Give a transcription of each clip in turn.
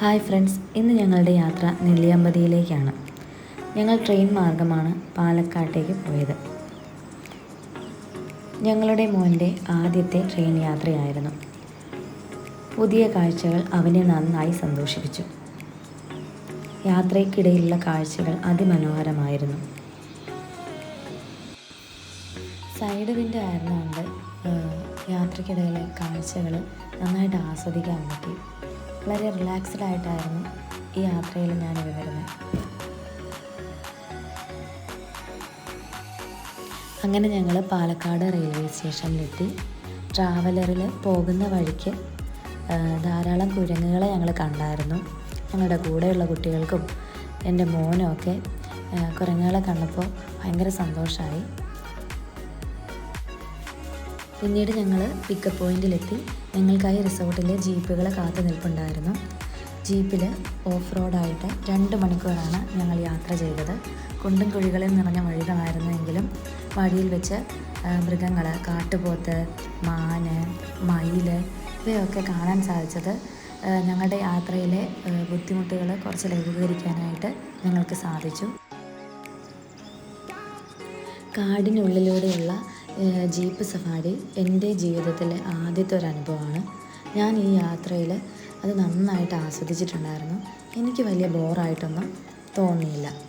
Hi friends ഇന്ന് ഞങ്ങളുടെ യാത്ര നെല്ലിയമ്പതിയിലേക്കാണ്. ഞങ്ങൾ ട്രെയിൻ മാർഗമാണ് പാലക്കാട്ടേക്ക് പോയത്. ഞങ്ങളുടെ മോന്റെ ആദ്യത്തെ ട്രെയിൻ യാത്രയായിരുന്നു. പുതിയ കാഴ്ചകൾ അവനെ നന്നായി സന്തോഷിപ്പിച്ചു. യാത്രയ്ക്കിടയിലുള്ള കാഴ്ചകൾ അതിമനോഹരമായിരുന്നു. സൈഡ് വിൻഡോ ആയിരുന്നുകൊണ്ട് യാത്രയ്ക്കിടയിലെ കാഴ്ചകൾ നന്നായിട്ട് ആസ്വദിക്കാൻ പറ്റി. വളരെ റിലാക്സ്ഡ് ആയിട്ടായിരുന്നു ഈ യാത്രയിൽ ഞാനിത് വരുന്നത്. അങ്ങനെ ഞങ്ങൾ പാലക്കാട് റെയിൽവേ സ്റ്റേഷനിലെത്തി ട്രാവലറിൽ പോകുന്ന വഴിക്ക് ധാരാളം കുരങ്ങുകളെ ഞങ്ങൾ കണ്ടായിരുന്നു. ഞങ്ങളുടെ കൂടെയുള്ള കുട്ടികൾക്കും എന്റെ മോനും ഒക്കെ കുരങ്ങുകളെ കണ്ടപ്പോൾ ഭയങ്കര സന്തോഷമായി പിന്നീട് ഞങ്ങൾ പിക്കപ്പ് പോയിന്റിലെത്തി ഞങ്ങൾക്കായി റിസോർട്ടിലെ ജീപ്പുകളെ കാത്തു നിൽപ്പുണ്ടായിരുന്നു. ജീപ്പിൽ ഓഫ് റോഡായിട്ട് രണ്ട് മണിക്കൂറാണ് ഞങ്ങൾ യാത്ര ചെയ്തത്. കുണ്ടും കുഴികളിൽ നിറഞ്ഞ വഴികളായിരുന്നുവെങ്കിലും വഴിയിൽ വെച്ച് മൃഗങ്ങൾ കാട്ടുപോത്ത് മാന് മയിൽ ഇവയൊക്കെ കാണാൻ സാധിച്ചത്. ഞങ്ങളുടെ യാത്രയിലെ ബുദ്ധിമുട്ടുകൾ കുറച്ച് ലഘൂകരിക്കാനായിട്ട് ഞങ്ങൾക്ക് സാധിച്ചു. കാടിനുള്ളിലൂടെയുള്ള ജീപ്പ് സഫാരി എന്റെ ജീവിതത്തിലെ ആദ്യത്തെ ഒരു അനുഭവമാണ് ഞാൻ ഈ യാത്രയിൽ അത് നന്നായിട്ട് ആസ്വദിച്ചിട്ടുണ്ടായിരുന്നു. എനിക്ക് വലിയ ബോറായിട്ടൊന്നും തോന്നിയില്ല.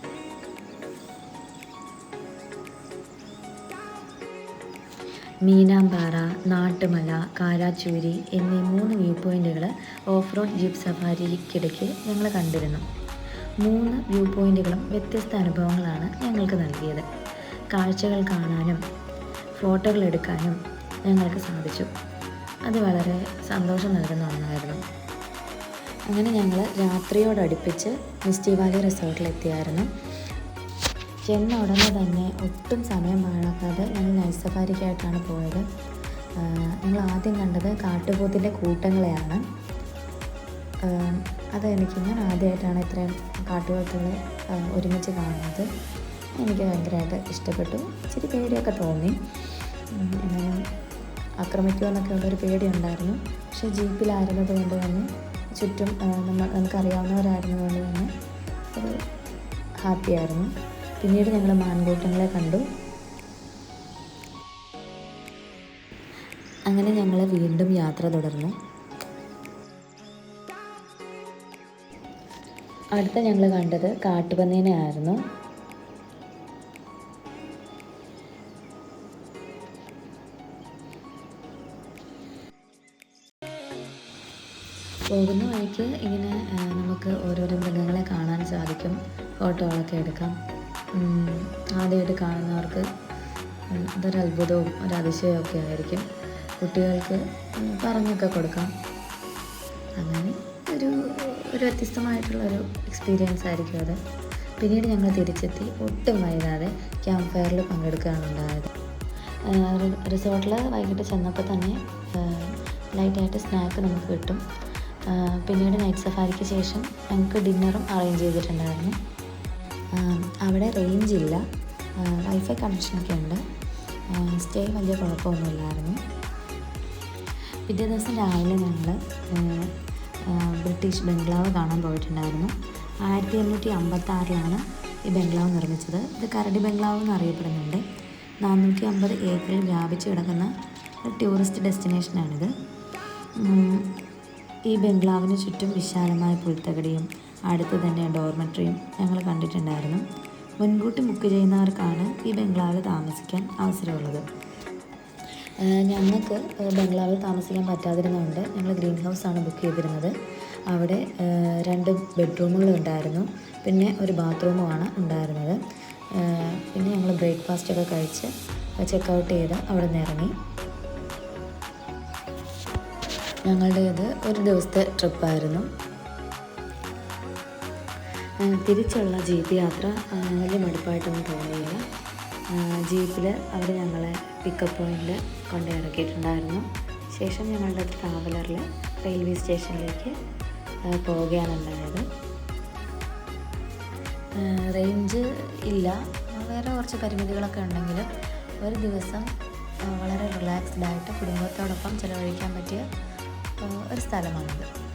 മീനാമ്പാറ നാട്ടുമല കാരാച്ചൂരി എന്നീ മൂന്ന് വ്യൂ പോയിന്റുകൾ ഓഫ് റോഡ് ജീപ്പ് സഫാരിക്കിടയ്ക്ക് ഞങ്ങൾ കണ്ടിരുന്നു. മൂന്ന് വ്യൂ പോയിന്റുകളും വ്യത്യസ്ത അനുഭവങ്ങളാണ് ഞങ്ങൾക്ക് നൽകിയത്. കാഴ്ചകൾ കാണാനും ഫോട്ടോകൾ എടുക്കാനും ഞങ്ങൾക്ക് സാധിച്ചു. അത് വളരെ സന്തോഷം നൽകുന്ന ഒന്നായിരുന്നു. അങ്ങനെ ഞങ്ങൾ രാത്രിയോടടുപ്പിച്ച് മിസ്റ്റി വാലി റിസോർട്ടിലെത്തിയായിരുന്നു. ചെന്ന ഉടനെ തന്നെ ഒട്ടും സമയം പാഴാക്കാതെ ഞങ്ങൾ നൈറ്റ് സഫാരിക്കായിട്ടാണ് പോയത് ഞങ്ങൾ ആദ്യം കണ്ടത് കാട്ടുപോത്തിന്റെ കൂട്ടങ്ങളെയാണ്. അതെനിക്ക് ഞാൻ ആദ്യമായിട്ടാണ് ഇത്രയും കാട്ടുപോത്തുകളെ ഒരുമിച്ച് കാണുന്നത്. എനിക്ക് ഭയങ്കരമായിട്ട് ഇഷ്ടപ്പെട്ടു. ഇച്ചിരി പേടിയൊക്കെ തോന്നി. എങ്ങനെ എന്നാലും ആക്രമിക്കുമോ എന്നൊക്കെ ഉള്ളൊരു പേടിയുണ്ടായിരുന്നു. പക്ഷേ ജീപ്പിലായിരുന്നത് കൊണ്ട് തന്നെ ചുറ്റും നമ്മൾ നമുക്കറിയാവുന്നവരായിരുന്നത് കൊണ്ട് തന്നെ ഒരു ഹാപ്പിയായിരുന്നു. പിന്നീട് ഞങ്ങൾ മാൻകൂട്ടങ്ങളെ കണ്ടു. അങ്ങനെ ഞങ്ങൾ വീണ്ടും യാത്ര തുടർന്നു. അടുത്ത ഞങ്ങൾ കണ്ടത് കാട്ടുപന്നീനെ ആയിരുന്നു പോകുന്ന. വഴിക്ക് ഇങ്ങനെ നമുക്ക് ഓരോരോ മൃഗങ്ങളെ കാണാൻ സാധിക്കും. ഫോട്ടോകളൊക്കെ എടുക്കാം. ആദ്യമായിട്ട് കാണുന്നവർക്ക് അതൊരു അത്ഭുതവും ഒരു അതിശയവും ഒക്കെ ആയിരിക്കും. കുട്ടികൾക്ക് പറഞ്ഞൊക്കെ കൊടുക്കാം. അങ്ങനെ ഒരു ഒരു വ്യത്യസ്തമായിട്ടുള്ളൊരു എക്സ്പീരിയൻസ് ആയിരിക്കും അത്. പിന്നീട് ഞങ്ങൾ തിരിച്ചെത്തി. ഒട്ടും വൈകാതെ ക്യാമ്പ് ഫയറിൽ പങ്കെടുക്കുകയാണ് ഉണ്ടായത്. റിസോർട്ടിൽ വൈകിട്ട് ചെന്നപ്പോൾ തന്നെ ലൈറ്റായിട്ട് സ്നാക്ക് നമുക്ക് കിട്ടും. പിന്നീട് നൈറ്റ് സഫാരിക്ക് ശേഷം ഞങ്ങൾക്ക് ഡിന്നറും അറേഞ്ച് ചെയ്തിട്ടുണ്ടായിരുന്നു. അവിടെ റേഞ്ച് ഇല്ല. വൈഫൈ കണക്ഷനൊക്കെ ഉണ്ട്. സ്റ്റേ വലിയ കുഴപ്പമൊന്നുമില്ലായിരുന്നു. പിറ്റേ ദിവസം രാവിലെ ഞങ്ങൾ ബ്രിട്ടീഷ് ബംഗ്ലാവ് കാണാൻ പോയിട്ടുണ്ടായിരുന്നു. ആയിരത്തി എണ്ണൂറ്റി അമ്പത്തി ആറിലാണ് ഈ ബംഗ്ലാവ് നിർമ്മിച്ചത്. ഇത് കരടി ബംഗ്ലാവ് എന്നറിയപ്പെടുന്നുണ്ട് നാനൂറ്റി അമ്പത് ഏക്കറിൽ വ്യാപിച്ച് കിടക്കുന്ന ഒരു ടൂറിസ്റ്റ് ഡെസ്റ്റിനേഷനാണിത് ഈ ബംഗ്ലാവിന് ചുറ്റും വിശാലമായ പുൽത്തകടിയും അടുത്ത് തന്നെ ഡോർമെട്രിയും ഞങ്ങൾ കണ്ടിട്ടുണ്ടായിരുന്നു. മുൻകൂട്ടി ബുക്ക് ചെയ്യുന്നവർക്കാണ് ഈ ബംഗ്ലാവിൽ താമസിക്കാൻ അവസരമുള്ളത്. ഞങ്ങൾക്ക് ബംഗ്ലാവിൽ താമസിക്കാൻ പറ്റാതിരുന്നതുകൊണ്ട് ഞങ്ങൾ ഗ്രീൻ ആണ് ബുക്ക് ചെയ്തിരുന്നത്. അവിടെ രണ്ട് ബെഡ്റൂമുകൾ ഉണ്ടായിരുന്നു. പിന്നെ ഒരു ബാത്റൂമുമാണ് ഉണ്ടായിരുന്നത്. പിന്നെ ഞങ്ങൾ ബ്രേക്ക്ഫാസ്റ്റ് ഒക്കെ കഴിച്ച് ചെക്ക് ഔട്ട് ചെയ്ത് അവിടെ നിന്ന് ഇറങ്ങി. ഞങ്ങളുടേത് ഒരു ദിവസത്തെ ട്രിപ്പായിരുന്നു. തിരിച്ചുള്ള ജീപ്പ് യാത്ര വലിയ മടുപ്പായിട്ടൊന്നും തോന്നിയില്ല. ജീപ്പിൽ അവർ ഞങ്ങളെ പിക്കപ്പ് പോയിന്റിൽ കൊണ്ടു ഇറക്കിയിട്ടുണ്ടായിരുന്നു. ശേഷം ഞങ്ങളുടെ ട്രാവലറിൽ റെയിൽവേ സ്റ്റേഷനിലേക്ക് പോവുകയാണ് ഉണ്ടായത് റേഞ്ച് ഇല്ല. വേറെ കുറച്ച് പരിമിതികളൊക്കെ ഉണ്ടെങ്കിലും ഒരു ദിവസം വളരെ റിലാക്സ്ഡ് ആയിട്ട് കുടുംബത്തോടൊപ്പം ചിലവഴിക്കാൻ പറ്റിയ ഒരു സ്ഥലമാണിത്.